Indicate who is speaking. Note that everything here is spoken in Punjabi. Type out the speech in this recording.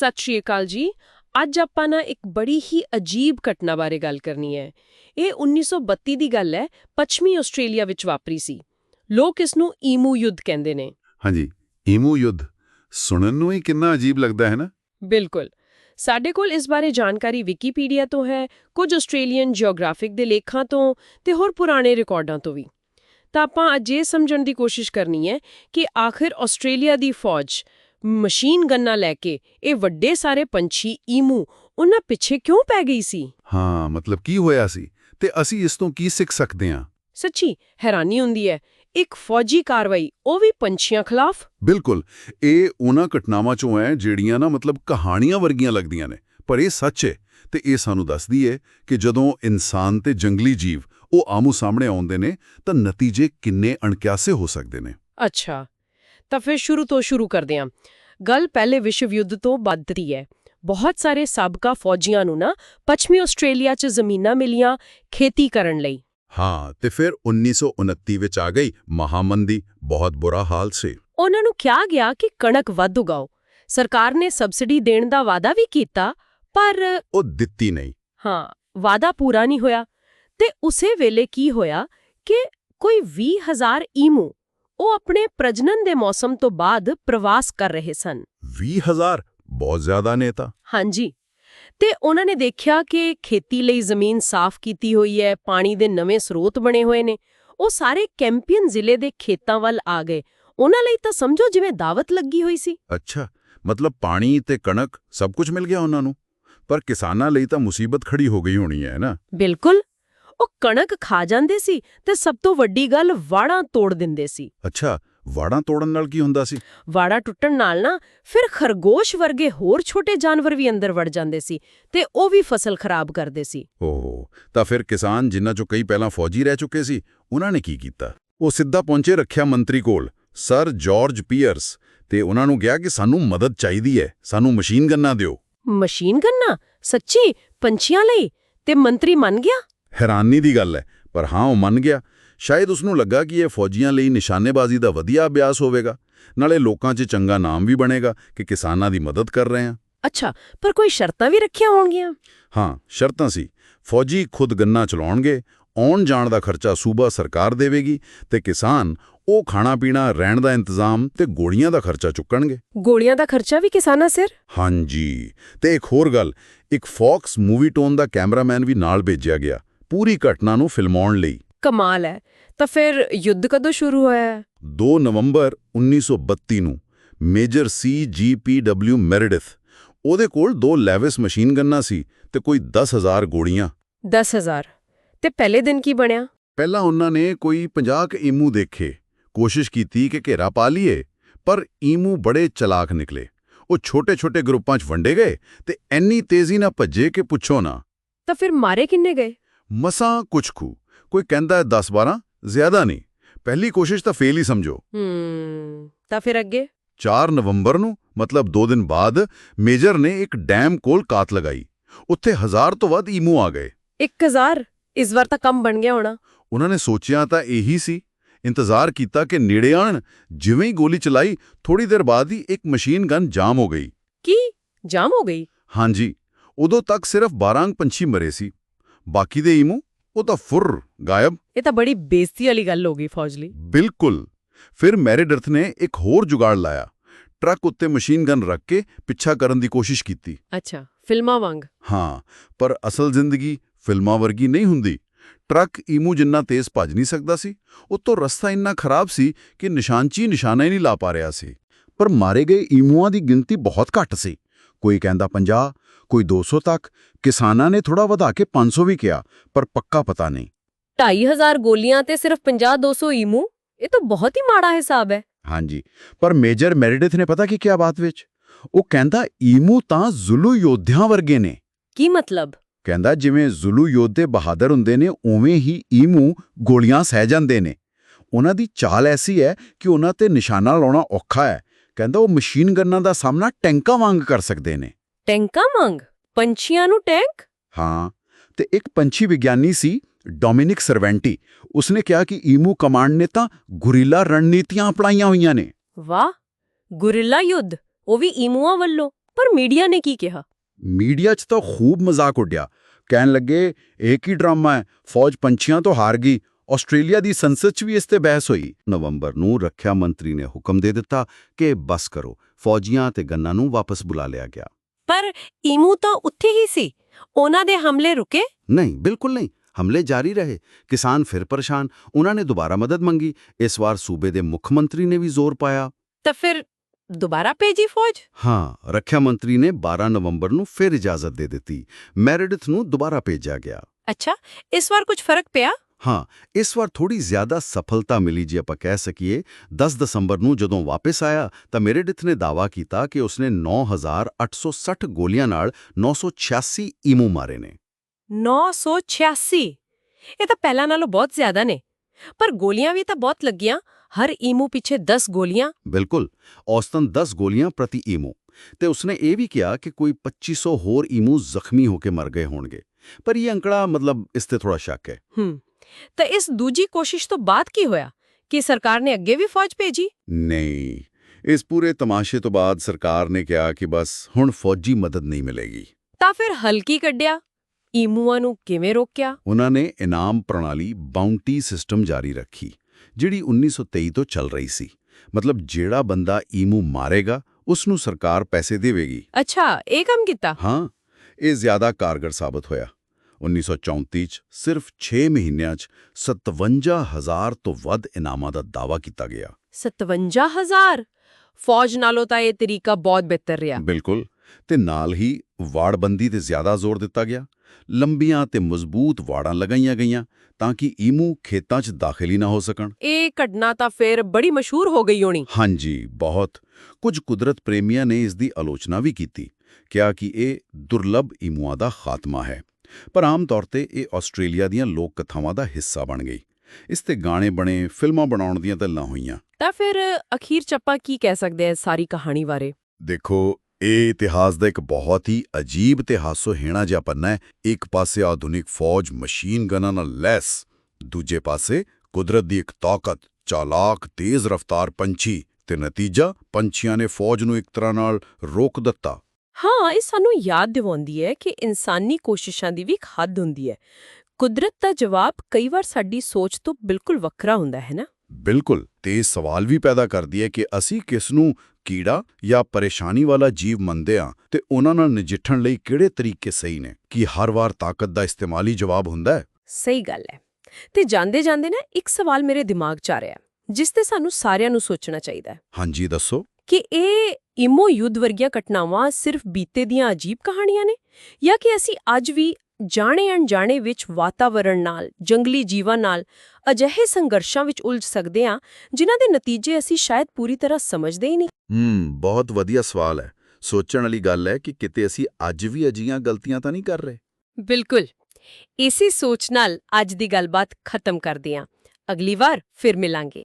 Speaker 1: ਸਤਿ ਸ਼੍ਰੀ ਅਕਾਲ ਜੀ। ਅੱਜ ਆਪਾਂ ਨਾ ਇੱਕ ਬੜੀ ਹੀ ਅਜੀਬ ਘਟਨਾ ਬਾਰੇ ਗੱਲ ਕਰਨੀ ਹੈ। ਇਹ 1932 ਦੀ ਗੱਲ ਹੈ ਪੱਛਮੀ ਆਸਟ੍ਰੇਲੀਆ ਵਿੱਚ ਵਾਪਰੀ ਸੀ। ਲੋਕ ਇਸ ਨੂੰ ਈਮੂ ਯੁੱਧ ਕਹਿੰਦੇ ਨੇ।
Speaker 2: ਹਾਂਜੀ ਈਮੂ ਯੁੱਧ। ਸੁਣਨ ਨੂੰ ਹੀ ਕਿੰਨਾ ਅਜੀਬ ਲੱਗਦਾ ਹੈ ਨਾ?
Speaker 1: ਬਿਲਕੁਲ। ਸਾਡੇ ਕੋਲ ਇਸ ਬਾਰੇ ਜਾਣਕਾਰੀ ਵਿਕੀਪੀਡੀਆ ਤੋਂ ਹੈ ਕੁਝ ਆਸਟ੍ਰੇਲੀਅਨ ਜੀਓਗ੍ਰਾਫਿਕ ਦੇ ਲੇਖਾਂ ਤੋਂ ਤੇ ਹੋਰ ਪੁਰਾਣੇ ਰਿਕਾਰਡਾਂ ਤੋਂ ਵੀ। ਤਾਂ ਆਪਾਂ ਅੱਜ ਇਹ ਸਮਝਣ ਦੀ ਕੋਸ਼ਿਸ਼ ਕਰਨੀ ਹੈ ਕਿ ਆਖਿਰ ਆਸਟ੍ਰੇਲੀਆ ਦੀ ਫੌਜ ਮਸ਼ੀਨ ਗੰਨਾਂ ਲੈ ਕੇ ਇਹ ਵੱਡੇ ਸਾਰੇ ਪੰਛੀ ਈਮੂ ਉਹਨਾਂ ਪਿੱਛੇ ਕਿਉਂ ਪੈ ਗਈ ਸੀ?
Speaker 2: ਹਾਂ ਮਤਲਬ ਕੀ ਹੋਇਆ ਸੀ ਤੇ ਅਸੀਂ ਇਸ ਤੋਂ ਕੀ ਸਿੱਖ ਸਕਦੇ ਹਾਂ?
Speaker 1: ਸੱਚੀ ਹੈਰਾਨੀ ਹੁੰਦੀ ਹੈ ਇੱਕ ਫੌਜੀ ਕਾਰਵਾਈ ਉਹ ਵੀ ਪੰਛੀਆਂ ਖਿਲਾਫ?
Speaker 2: ਬਿਲਕੁਲ ਇਹ ਉਹਨਾਂ ਘਟਨਾਵਾਂ ਚੋਂ ਹੈ ਜਿਹੜੀਆਂ ਨਾ ਮਤਲਬ ਕਹਾਣੀਆਂ ਵਰਗੀਆਂ ਲੱਗਦੀਆਂ ਨੇ ਪਰ ਇਹ ਸੱਚ ਹੈ ਤੇ ਇਹ ਸਾਨੂੰ ਦੱਸਦੀ ਹੈ ਕਿ ਜਦੋਂ ਇਨਸਾਨ ਤੇ ਜੰਗਲੀ ਜੀਵ ਉਹ ਆਮੂ ਸਾਹਮਣੇ ਆਉਂਦੇ ਨੇ ਤਾਂ ਨਤੀਜੇ ਕਿੰਨੇ ਅਣਕਿਆਸੇ ਹੋ ਸਕਦੇ ਨੇ।
Speaker 1: ਅੱਛਾ। ਤਾਂ ਫਿਰ ਸ਼ੁਰੂ ਤੋਂ ਸ਼ੁਰੂ ਕਰਦੇ ਹਾਂ ਗੱਲ ਪਹਿਲੇ ਵਿਸ਼ਵ ਯੁੱਧ ਤੋਂ ਬਾਅਦ ਦੀ ਹੈ। ਬਹੁਤ ਸਾਰੇ ਸਾਬਕਾ ਫੌਜੀਆਂ ਨੂੰ ਨਾ ਪੱਛਮੀ ਆਸਟ੍ਰੇਲੀਆ 'ਚ ਜ਼ਮੀਨਾਂ ਮਿਲੀਆਂ ਖੇਤੀ ਕਰਨ ਲਈ।
Speaker 2: ਹਾਂ ਤੇ ਫਿਰ 1929 ਵਿੱਚ ਆ ਗਈ ਮਹਾਮੰਦੀ। ਬਹੁਤ ਬੁਰਾ ਹਾਲ ਸੀ।
Speaker 1: ਉਹਨਾਂ ਨੂੰ ਕਿਹਾ ਗਿਆ ਕਿ ਕਣਕ ਵੱਧ ਉਗਾਓ। ਸਰਕਾਰ ਨੇ ਸਬਸਿਡੀ ਦੇਣ ਦਾ ਵਾਅਦਾ ਵੀ ਕੀਤਾ ਪਰ
Speaker 2: ਉਹ ਦਿੱਤੀ ਨਹੀਂ।
Speaker 1: ਹਾਂ ਵਾਅਦਾ ਪੂਰਾ ਨਹੀਂ ਹੋਇਆ। ਤੇ ਉਸੇ ਵੇਲੇ ਕੀ ਹੋਇਆ ਕਿ ਕੋਈ 20000 ਈਮੂ ਉਹ ਆਪਣੇ ਪ੍ਰਜਨਨ ਦੇ ਮੌਸਮ ਤੋਂ ਬਾਅਦ ਪ੍ਰਵਾਸ ਕਰ ਰਹੇ ਸਨ।
Speaker 2: 20000 ਬਹੁਤ ਜ਼ਿਆਦਾ ਨੇ ਤਾਂ।
Speaker 1: ਹਾਂਜੀ। ਤੇ ਉਹਨਾਂ ਨੇ ਦੇਖਿਆ ਕਿ ਖੇਤੀ ਲਈ ਜ਼ਮੀਨ ਸਾਫ਼ ਕੀਤੀ ਹੋਈ ਹੈ ਪਾਣੀ ਦੇ ਨਵੇਂ ਸਰੋਤ ਬਣੇ ਹੋਏ ਨੇ। ਉਹ ਸਾਰੇ ਕੈਂਪੀਅਨ ਜ਼ਿਲ੍ਹੇ ਦੇ ਖੇਤਾਂ ਵੱਲ ਆ ਗਏ। ਉਹਨਾਂ ਲਈ ਤਾਂ ਸਮਝੋ ਜਿਵੇਂ ਦਾਵਤ ਲੱਗੀ ਹੋਈ ਸੀ।
Speaker 2: ਅੱਛਾ ਮਤਲਬ ਪਾਣੀ ਤੇ ਕਣਕ ਸਭ ਕੁਝ ਮਿਲ ਗਿਆ ਉਹਨਾਂ ਨੂੰ? ਪਰ ਕਿਸਾਨਾਂ ਲਈ ਤਾਂ ਮੁਸੀਬਤ ਖੜੀ ਹੋ ਗਈ ਹੋਣੀ ਹੈ ਨਾ?
Speaker 1: ਬਿਲਕੁਲ। ਉਹ ਕਣਕ ਖਾ ਜਾਂਦੇ ਸੀ ਤੇ ਸਭ ਤੋਂ ਵੱਡੀ ਗੱਲ ਵਾੜਾਂ ਤੋੜ ਦਿੰਦੇ ਸੀ।
Speaker 2: ਅੱਛਾ ਵਾੜਾਂ ਤੋੜਨ ਨਾਲ ਕੀ ਹੁੰਦਾ ਸੀ?
Speaker 1: ਵਾੜਾ ਟੁੱਟਣ ਨਾਲ ਨਾ ਫਿਰ ਖਰਗੋਸ਼ ਵਰਗੇ ਹੋਰ ਛੋਟੇ ਜਾਨਵਰ ਵੀ ਅੰਦਰ ਵੜ ਜਾਂਦੇ ਸੀ ਤੇ ਉਹ ਵੀ ਫਸਲ ਖਰਾਬ ਕਰਦੇ ਸੀ।
Speaker 2: ਓਹੋ ਤਾਂ ਫਿਰ ਕਿਸਾਨ ਜਿਨ੍ਹਾਂ ਚੋਂ ਕਈ ਪਹਿਲਾਂ ਫੌਜੀ ਰਹਿ ਚੁੱਕੇ ਸੀ ਉਹਨਾਂ ਨੇ ਕੀ ਕੀਤਾ? ਉਹ ਸਿੱਧਾ ਪਹੁੰਚੇ ਰੱਖਿਆ ਮੰਤਰੀ ਕੋਲ ਸਰ ਜਾਰਜ ਪੀਅਰਸ ਤੇ ਉਹਨਾਂ ਨੂੰ ਕਿਹਾ ਕਿ ਸਾਨੂੰ ਮਦਦ ਚਾਹੀਦੀ ਹੈ ਸਾਨੂੰ ਮਸ਼ੀਨ ਗੰਨਾ ਦਿਓ।
Speaker 1: ਮਸ਼ੀਨ ਗੰਨਾ? ਸੱਚੀ? ਪੰਛੀਆਂ ਲਈ? ਤੇ ਮੰਤਰੀ ਮੰਨ ਗਿਆ?
Speaker 2: ਹੈਰਾਨੀ ਦੀ ਗੱਲ ਹੈ ਪਰ ਹਾਂ ਉਹ ਮੰਨ ਗਿਆ। ਸ਼ਾਇਦ ਉਸ ਨੂੰ ਲੱਗਾ ਕਿ ਇਹ ਫੌਜੀਆਂ ਲਈ ਨਿਸ਼ਾਨੇਬਾਜ਼ੀ ਦਾ ਵਧੀਆ ਅਭਿਆਸ ਹੋਵੇਗਾ। ਨਾਲੇ ਲੋਕਾਂ 'ਚ ਚੰਗਾ ਨਾਮ ਵੀ ਬਣੇਗਾ ਕਿ ਕਿਸਾਨਾਂ ਦੀ ਮਦਦ ਕਰ ਰਹੇ ਹਾਂ।
Speaker 1: ਅੱਛਾ ਪਰ ਕੋਈ ਸ਼ਰਤਾਂ ਵੀ ਰੱਖੀਆਂ ਹੋਣਗੀਆਂ?
Speaker 2: ਹਾਂ ਸ਼ਰਤਾਂ ਸੀ। ਫੌਜੀ ਖੁਦ ਗੰਨਾ ਚਲਾਉਣਗੇ ਆਉਣ ਜਾਣ ਦਾ ਖਰਚਾ ਸੂਬਾ ਸਰਕਾਰ ਦੇਵੇਗੀ ਤੇ ਕਿਸਾਨ ਉਹ ਖਾਣਾ ਪੀਣਾ ਰਹਿਣ ਦਾ ਇੰਤਜ਼ਾਮ ਤੇ ਗੋਲੀਆਂ ਦਾ ਖਰਚਾ ਚੁੱਕਣਗੇ।
Speaker 1: ਗੋਲੀਆਂ ਦਾ ਖਰਚਾ ਵੀ ਕਿਸਾਨਾਂ ਸਿਰ?
Speaker 2: ਹਾਂਜੀ। ਤੇ ਇੱਕ ਹੋਰ ਗੱਲ ਇੱਕ ਫੌਕਸ ਮੂਵੀ ਟੋਨ ਦਾ ਕੈਮਰਾਮੈਨ ਵੀ ਨਾਲ ਭੇਜਿਆ ਗਿਆ। ਪੂਰੀ ਘਟਨਾ ਨੂੰ ਫਿਲਮਾਉਣ ਲਈ।
Speaker 1: ਕਮਾਲ ਹੈ। ਤਾਂ ਫਿਰ ਯੁੱਧ ਕਦੋਂ ਸ਼ੁਰੂ ਹੋਇਆ
Speaker 2: 2 ਨਵੰਬਰ 1932 ਨੂੰ ਮੇਜਰ ਸੀ ਜੀ ਪੀ ਡਬਲਿਊ ਮੈਰਿਡਿਥ ਉਹਦੇ ਕੋਲ ਦੋ ਲੈਵਿਸ ਮਸ਼ੀਨ ਗੰਨਾਂ ਸੀ ਤੇ ਕੋਈ 10000 ਗੋਲੀਆਂ।
Speaker 1: 10000 ਤੇ ਪਹਿਲੇ ਦਿਨ ਕੀ ਬਣਿਆ?
Speaker 2: ਪਹਿਲਾਂ ਉਹਨਾਂ ਨੇ ਕੋਈ 50 ਕੁ ਈਮੂ ਦੇਖੇ। ਕੋਸ਼ਿਸ਼ ਕੀਤੀ ਕਿ ਘੇਰਾ ਪਾ ਲਈਏ ਪਰ ਈਮੂ ਬੜੇ ਚਲਾਕ ਨਿਕਲੇ। ਉਹ ਛੋਟੇ-ਛੋਟੇ ਗਰੁੱਪਾਂ 'ਚ ਵੰਡੇ ਗਏ ਤੇ ਇੰਨੀ ਤੇਜ਼ੀ ਨਾਲ ਭੱਜੇ ਕਿ ਪੁੱਛੋ ਨਾ।
Speaker 1: ਤਾਂ ਫਿਰ ਮਾਰੇ ਕਿੰਨੇ ਗਏ?
Speaker 2: ਮਸਾਂ ਕੁਛ ਕੁ ਕੋਈ ਕਹਿੰਦਾ 10-12 ਜ਼ਿਆਦਾ ਨਹੀਂ। ਪਹਿਲੀ ਕੋਸ਼ਿਸ਼ ਤਾਂ ਫੇਲ ਹੀ ਸਮਝੋ।
Speaker 1: ਹੂੰ ਤਾਂ ਫਿਰ ਅੱਗੇ?
Speaker 2: 4 ਨਵੰਬਰ ਨੂੰ ਮਤਲਬ 2 ਦਿਨ ਬਾਅਦ ਮੇਜਰ ਨੇ ਇੱਕ ਡੈਮ ਕੋਲ ਕਾਤ ਲਗਾਈ। ਉੱਥੇ ਹਜ਼ਾਰ ਤੋਂ ਵੱਧ ਈਮੂ ਆ ਗਏ।
Speaker 1: 1000 ਇਸ ਵਾਰ ਤਾਂ ਕੰਮ ਬਣ ਗਿਆ ਹੋਣਾ।
Speaker 2: ਉਹਨਾਂ ਨੇ ਸੋਚਿਆ ਤਾਂ ਇਹੀ ਸੀ। ਇੰਤਜ਼ਾਰ ਕੀਤਾ ਕਿ ਨੇੜੇ ਆਣ ਜਿਵੇਂ ਹੀ ਗੋਲੀ ਚਲਾਈ ਥੋੜੀ ਦੇਰ ਬਾਅਦ ਹੀ ਇੱਕ ਮਸ਼ੀਨ ਗਨ ਜਾਮ ਹੋ ਗਈ।
Speaker 1: ਕੀ? ਜਾਮ ਹੋ ਗਈ?
Speaker 2: ਹਾਂਜੀ। ਉਦੋਂ ਤੱਕ ਸਿਰਫ 12 ਅੰਕ ਪੰਛੀ ਮਰੇ ਸੀ। ਬਾਕੀ ਦੇ ਈਮੂ ਉਹ ਤਾਂ ਫੁਰ ਗਾਇਬ।
Speaker 1: ਇਹ ਤਾਂ ਬੜੀ ਬੇਇੱਜ਼ਤੀ ਵਾਲੀ ਗੱਲ ਹੋ ਗਈ ਫੌਜ ਲਈ।
Speaker 2: ਬਿਲਕੁਲ। ਫਿਰ ਮੈਰੀਡਰਥ ਨੇ ਇੱਕ ਹੋਰ ਜੁਗਾੜ ਲਾਇਆ। ਟਰੱਕ ਉੱਤੇ ਮਸ਼ੀਨ ਗਨ ਰੱਖ ਕੇ ਪਿੱਛਾ ਕਰਨ ਦੀ ਕੋਸ਼ਿਸ਼ ਕੀਤੀ।
Speaker 1: ਅੱਛਾ ਫਿਲਮਾਂ ਵਾਂਗ।
Speaker 2: ਹਾਂ ਪਰ ਅਸਲ ਜ਼ਿੰਦਗੀ ਫਿਲਮਾਂ ਵਰਗੀ ਨਹੀਂ ਹੁੰਦੀ। ਟਰੱਕ ਈਮੂ ਜਿੰਨਾ ਤੇਜ਼ ਭੱਜ ਨਹੀਂ ਸਕਦਾ ਸੀ ਉਤੋਂ ਰਸਤਾ ਇੰਨਾ ਖਰਾਬ ਸੀ ਕਿ ਨਿਸ਼ਾਨਚੀ ਨਿਸ਼ਾਨਾ ਹੀ ਨਹੀਂ ਲਾ ਪਾ ਰਿਹਾ ਸੀ। ਪਰ ਮਾਰੇ ਗਏ ਈਮੂਆਂ ਦੀ ਗਿਣਤੀ ਬਹੁਤ ਘੱਟ ਸੀ। ਕੋਈ ਕਹਿੰਦਾ 50 ਕੋਈ 200 ਤੱਕ। ਕਿਸਾਨਾਂ ਨੇ ਥੋੜਾ ਵਧਾ ਕੇ 500 ਵੀ ਕਿਹਾ ਪਰ ਪੱਕਾ ਪਤਾ ਨਹੀਂ।
Speaker 1: 2500 ਗੋਲੀਆਂ ਤੇ ਸਿਰਫ 50-200 ਈਮੂ? ਇਹ ਤਾਂ ਬਹੁਤ ਹੀ ਮਾੜਾ ਹਿਸਾਬ ਹੈ।
Speaker 2: ਹਾਂਜੀ ਪਰ ਮੇਜਰ ਮੈਰੀਡਿਥ ਨੇ ਪਤਾ ਕੀ ਕਿਹਾ ਬਾਤ ਵਿੱਚ? ਉਹ ਕਹਿੰਦਾ ਈਮੂ ਤਾਂ ਜ਼ੁਲੂ ਯੋਧਿਆਂ ਵਰਗੇ ਨੇ।
Speaker 1: ਕੀ ਮਤਲਬ?
Speaker 2: ਕਹਿੰਦਾ ਜਿਵੇਂ ਜ਼ੁਲੂ ਯੋਧੇ ਬਹਾਦਰ ਹੁੰਦੇ ਨੇ ਉਵੇਂ ਹੀ ਈਮੂ ਗੋਲੀਆਂ ਸਹਿ ਜਾਂਦੇ ਨੇ। ਉਹਨਾਂ ਦੀ ਚਾਲ ਐਸੀ ਹੈ ਕਿ ਉਹਨਾਂ ਤੇ ਨਿਸ਼ਾਨਾ ਲਾਉਣਾ ਔਖਾ ਹੈ। ਕਹਿੰਦਾ ਉਹ ਮਸ਼ੀਨ ਗੰਨਾਂ ਦਾ ਸਾਹਮਣਾ ਟੈਂਕਾਂ ਵਾਂਗ ਕਰ ਸਕਦੇ ਨੇ।
Speaker 1: ਟੈਂਕਾਂ ਮੰਗ ਪੰਛੀਆਂ ਨੂੰ ਟੈਂਕ?
Speaker 2: ਹਾਂ ਤੇ ਇੱਕ ਪੰਛੀ ਵਿਗਿਆਨੀ ਸੀ ਡੋਮਿਨਿਕ ਸਰਵੈਂਟੀ। ਉਸਨੇ ਕਿਹਾ ਕਿ ਈਮੂ ਕਮਾਂਡ ਨੇ ਤਾਂ ਗੁਰੀਲਾ ਰਣਨੀਤੀਆਂ ਅਪਣਾਈਆਂ ਹੋਈਆਂ ਨੇ।
Speaker 1: ਵਾਹ! ਗੁਰਿਲਾ ਯੁੱਧ ਉਹ ਵੀ ਈਮੂਆਂ ਵੱਲੋਂ ਪਰ ਮੀਡੀਆ ਨੇ ਕੀ ਕਿਹਾ?
Speaker 2: ਮੀਡੀਆ 'ਚ ਤਾਂ ਖੂਬ ਮਜ਼ਾਕ ਉੱਡਿਆ। ਕਹਿਣ ਲੱਗੇ ਇਹ ਕੀ ਡਰਾਮਾ ਹੈ? ਫੌਜ ਪੰਛੀਆਂ ਤੋਂ ਹਾਰ ਗਈ। ਆਸਟ੍ਰੇਲੀਆ ਦੀ ਸੰਸਦ 'ਚ ਵੀ ਇਸ ਤੇ ਬਹਿਸ ਹੋਈ। ਨਵੰਬਰ ਨੂੰ ਰੱਖਿਆ ਮੰਤਰੀ ਨੇ ਹੁਕਮ ਦੇ ਦਿੱਤਾ ਕਿ ਬਸ ਕਰੋ ਫੌਜੀਆਂ ਤੇ ਗੰਨਾਂ ਨੂੰ ਵਾਪਸ ਬੁਲਾ ਲਿਆ ਗਿਆ।
Speaker 1: ਪਰ ਈਮੂ ਤਾਂ ਉੱਥੇ ਹੀ ਸੀ। ਉਹਨਾਂ ਦੇ ਹਮਲੇ ਰੁਕੇ?
Speaker 2: ਨਹੀਂ ਬਿਲਕੁਲ ਨਹੀਂ। ਹਮਲੇ ਜਾਰੀ ਰਹੇ। ਕਿਸਾਨ ਫਿਰ ਪਰੇਸ਼ਾਨ। ਉਹਨਾਂ ਨੇ ਦੁਬਾਰਾ ਮਦਦ ਮੰਗੀ। ਇਸ ਵਾਰ ਸੂਬੇ ਦੇ ਮੁੱਖ ਮੰਤਰੀ ਨੇ ਵੀ ਜ਼ੋਰ ਪਾਇਆ।
Speaker 1: ਤਾਂ ਫਿਰ ਦੁਬਾਰਾ ਭੇਜੀ ਫੌਜ?
Speaker 2: ਹਾਂ ਰੱਖਿਆ ਮੰਤਰੀ ਨੇ 12 ਨਵੰਬਰ ਨੂੰ ਫਿਰ ਇਜਾਜ਼ਤ ਦੇ ਦਿੱਤੀ। ਮੈਰਿਡਿਥ ਨੂੰ ਦੁਬਾਰਾ ਭੇਜਿਆ ਗਿਆ।
Speaker 1: ਅੱਛਾ ਇਸ ਵਾਰ ਕੁਝ ਫ਼ਰਕ ਪਿਆ?
Speaker 2: ਹਾਂ ਇਸ ਵਾਰ ਥੋੜੀ ਜ਼ਿਆਦਾ ਸਫਲਤਾ ਮਿਲੀ ਜੇ ਆਪਾਂ ਕਹਿ ਸਕੀਏ 10 ਦਸੰਬਰ ਨੂੰ ਜਦੋਂ ਵਾਪਸ ਆਇਆ ਤਾਂ ਮੈਰਿਡਿਥ ਨੇ ਦਾਵਾ ਕੀਤਾ ਕਿ ਉਸਨੇ 9860 ਗੋਲੀਆਂ ਨਾਲ 986 ਈਮੂ ਮਾਰੇ ਨੇ।
Speaker 1: 986 ਇਹ ਤਾਂ ਪਹਿਲਾਂ ਨਾਲੋਂ ਬਹੁਤ ਜ਼ਿਆਦਾ ਨੇ। ਪਰ ਗੋਲੀਆਂ ਵੀ ਤਾਂ ਬਹੁਤ ਲੱਗੀਆਂ। ਹਰ ਈਮੂ ਪਿੱਛੇ 10 ਗੋਲੀਆਂ।
Speaker 2: ਬਿਲਕੁਲ ਔਸਤਨ 10 ਗੋਲੀਆਂ ਪ੍ਰਤੀ ਈਮੂ। ਤੇ ਉਸਨੇ ਇਹ ਵੀ ਕਿਹਾ ਕਿ ਕੋਈ 2500 ਹੋਰ ਈਮੂ ਜ਼ਖਮੀ ਹੋ ਕੇ ਮਰ ਗਏ ਹੋਣਗੇ। ਪਰ ਇਹ ਅੰਕੜਾ ਮਤਲਬ ਇਸ ਤੇ ਥੋੜਾ ਸ਼ੱਕ ਹੈ।
Speaker 1: ਹੂੰ। ਤਾਂ ਇਸ ਦੂਜੀ ਕੋਸ਼ਿਸ਼ ਤੋਂ ਬਾਅਦ ਕੀ ਹੋਇਆ? ਕਿ ਸਰਕਾਰ ਨੇ ਅੱਗੇ ਵੀ ਫੌਜ ਭੇਜੀ?
Speaker 2: ਨਹੀਂ। ਇਸ ਪੂਰੇ ਤਮਾਸ਼ੇ ਤੋਂ ਬਾਅਦ ਸਰਕਾਰ ਨੇ ਕਿਹਾ ਕਿ ਬਸ ਹੁਣ ਫੌਜੀ ਮਦਦ ਨਹੀਂ ਮਿਲੇਗੀ।
Speaker 1: ਤਾਂ ਫਿਰ ਹਲਕੀ ਕੱਢਿਆ? ਈਮੂਆਂ ਨੂੰ ਕਿਵੇਂ ਰੋਕਿਆ?
Speaker 2: ਉਹਨਾਂ ਨੇ ਇਨਾਮ ਪ੍ਰਣਾਲੀ ਬਾਉਂਟੀ ਸਿਸਟਮ ਜਾਰੀ ਰੱਖੀ ਜਿਹੜੀ 1923 ਤੋਂ ਚੱਲ ਰਹੀ ਸੀ। ਮਤਲਬ ਜਿਹੜਾ ਬੰਦਾ ਈਮੂ ਮਾਰੇਗਾ ਉਸ ਨੂੰ ਸਰਕਾਰ ਪੈਸੇ ਦੇਵੇਗੀ।
Speaker 1: ਅੱਛਾ ਇਹ ਕੰਮ ਕੀਤਾ?
Speaker 2: ਹਾਂ ਇਹ ਜ਼ਿਆਦਾ ਕਾਰਗਰ ਸਾਬਤ ਹੋਇਆ। 1934 ਚ ਸਿਰਫ 6 ਮਹੀਨਿਆਂ ਚ 57000 ਤੋਂ ਵੱਧ ਇਨਾਮਾਂ ਦਾ ਦਾਵਾ ਕੀਤਾ ਗਿਆ।
Speaker 1: 57000 ਫੌਜ ਨਾਲੋਂ ਤਾਂ ਇਹ ਤਰੀਕਾ ਬਹੁਤ ਬਿਹਤਰ ਰਿਹਾ।
Speaker 2: ਬਿਲਕੁਲ। ਤੇ ਨਾਲ ਹੀ ਵਾੜਬੰਦੀ ਤੇ ਜ਼ਿਆਦਾ ਜ਼ੋਰ ਦਿੱਤਾ ਗਿਆ। ਲੰਬੀਆਂ ਤੇ ਮਜ਼ਬੂਤ ਵਾੜਾਂ ਲਗਾਈਆਂ ਗਈਆਂ ਤਾਂ ਕਿ ਈਮੂ ਖੇਤਾਂ 'ਚ ਦਾਖਲ ਹੀ ਨਾ ਹੋ ਸਕਣ।
Speaker 1: ਇਹ ਘਟਨਾ ਤਾਂ ਫਿਰ ਬੜੀ ਮਸ਼ਹੂਰ ਹੋ ਗਈ ਹੋਣੀ।
Speaker 2: ਹਾਂਜੀ ਬਹੁਤ। ਕੁਝ ਕੁਦਰਤ ਪ੍ਰੇਮੀਆਂ ਨੇ ਇਸ ਦੀ ਆਲੋਚਨਾ ਵੀ ਕੀਤੀ ਕਿਹਾ ਕਿ ਇਹ ਦੁਰਲੱਭ ਈਮੂਆਂ ਦਾ ਖਾਤਮਾ ਹੈ। ਪਰ ਆਮ ਤੌਰ ਤੇ ਇਹ ਆਸਟ੍ਰੇਲੀਆ ਦੀਆਂ ਲੋਕ ਕਥਾਵਾਂ ਦਾ ਹਿੱਸਾ ਬਣ ਗਈ। ਇਸ ਤੇ ਗਾਣੇ ਬਣੇ ਫਿਲਮਾਂ ਬਣਾਉਣ ਦੀਆਂ ਤੱਲਾਂ ਹੋਈਆਂ।
Speaker 1: ਤਾਂ ਫਿਰ ਅਖੀਰ ਚ ਆਪਾਂ ਕੀ ਕਹਿ ਸਕਦੇ ਇਸ ਸਾਰੀ ਕਹਾਣੀ ਬਾਰੇ?
Speaker 2: ਦੇਖੋ ਇਹ ਇਤਿਹਾਸ ਦਾ ਇੱਕ ਬਹੁਤ ਹੀ ਅਜੀਬ ਤੇ ਹਾਸੋ-ਹੀਣਾ ਜਿਹਾ ਪੰਨਾ ਹੈ। ਇੱਕ ਪਾਸੇ ਆਧੁਨਿਕ ਫੌਜ ਮਸ਼ੀਨ ਗਨਾਂ ਨਾਲ ਲੈਸ ਦੂਜੇ ਪਾਸੇ ਕੁਦਰਤ ਦੀ ਇੱਕ ਤਾਕਤ ਚਾਲਾਕ ਤੇਜ਼ ਰਫ਼ਤਾਰ ਪੰਛੀ ਤੇ ਨਤੀਜਾ ਪੰਛੀਆਂ ਨੇ ਫੌਜ ਨੂੰ ਇੱਕ ਤਰ੍ਹਾਂ ਨਾਲ ਰੋਕ ਦਿੱਤਾ।
Speaker 1: ਹਾਂ ਇਹ ਸਾਨੂੰ ਯਾਦ ਦਿਵਾਉਂਦੀ ਹੈ ਕਿ ਇਨਸਾਨੀ ਕੋਸ਼ਿਸ਼ਾਂ ਦੀ ਵੀ ਇੱਕ ਹੱਦ ਹੁੰਦੀ ਹੈ। ਕੁਦਰਤ ਦਾ ਜਵਾਬ ਕਈ ਵਾਰ ਸਾਡੀ ਸੋਚ ਤੋਂ ਬਿਲਕੁਲ ਵੱਖਰਾ ਹੁੰਦਾ ਹੈ ਨਾ?
Speaker 2: ਬਿਲਕੁਲ ਤੇ ਇਹ ਸਵਾਲ ਵੀ ਪੈਦਾ ਕਰਦੀ ਹੈ ਕਿ ਅਸੀਂ ਕਿਸ ਨੂੰ ਕੀੜਾ ਜਾਂ ਪਰੇਸ਼ਾਨੀ ਵਾਲਾ ਜੀਵ ਮੰਨਦੇ ਹਾਂ ਤੇ ਉਹਨਾਂ ਨਾਲ ਨਜਿੱਠਣ ਲਈ ਕਿਹੜੇ ਤਰੀਕੇ ਸਹੀ ਨੇ? ਕੀ ਹਰ ਵਾਰ ਤਾਕਤ ਦਾ ਇਸਤੇਮਾਲੀ ਜਵਾਬ ਹੁੰਦਾ ਹੈ?
Speaker 1: ਸਹੀ ਗੱਲ ਹੈ। ਤੇ ਜਾਂਦੇ ਜਾਂਦੇ ਨਾ ਇੱਕ ਸਵਾਲ ਮੇਰੇ ਦਿਮਾਗ 'ਚ ਆ ਰਿਹਾ ਜਿਸ ਤੇ ਸਾਨੂੰ ਸਾਰਿਆਂ ਨੂੰ ਸੋਚਣਾ ਚਾਹੀਦਾ ਹੈ।
Speaker 2: ਹਾਂਜੀ ਦੱਸੋ।
Speaker 1: ਕਿ ਇਹ ਇਮੋ ਯੁੱਧ ਵਰਗੀਆਂ ਘਟਨਾਵਾਂ ਸਿਰਫ ਬੀਤੇ ਦੀਆਂ ਅਜੀਬ ਕਹਾਣੀਆਂ ਨੇ? ਜਾਂ ਕਿ ਅਸੀਂ ਅੱਜ ਵੀ ਜਾਣੇ ਅਣਜਾਣੇ ਵਿੱਚ ਵਾਤਾਵਰਣ ਨਾਲ ਜੰਗਲੀ ਜੀਵਾਂ ਨਾਲ ਅਜਿਹੇ ਸੰਘਰਸ਼ਾਂ ਵਿੱਚ ਉਲਝ ਸਕਦੇ ਹਾਂ ਜਿਨ੍ਹਾਂ ਦੇ ਨਤੀਜੇ ਅਸੀਂ ਸ਼ਾਇਦ ਪੂਰੀ ਤਰ੍ਹਾਂ ਸਮਝਦੇ ਹੀ ਨਹੀਂ।
Speaker 2: ਹੂੰ ਬਹੁਤ ਵਧੀਆ ਸਵਾਲ ਹੈ। ਸੋਚਣ ਵਾਲੀ ਗੱਲ ਹੈ ਕਿ ਕਿਤੇ ਅਸੀਂ ਅੱਜ ਵੀ ਅਜੀਆਂ ਗਲਤੀਆਂ ਤਾਂ ਨਹੀਂ ਕਰ ਰਹੇ?
Speaker 1: ਬਿਲਕੁਲ। ਇਸੇ ਸੋਚ ਨਾਲ ਅੱਜ ਦੀ ਗੱਲਬਾਤ ਖਤਮ ਕਰਦੇ ਹਾਂ। ਅਗਲੀ ਵਾਰ ਫਿਰ ਮਿਲਾਂਗੇ।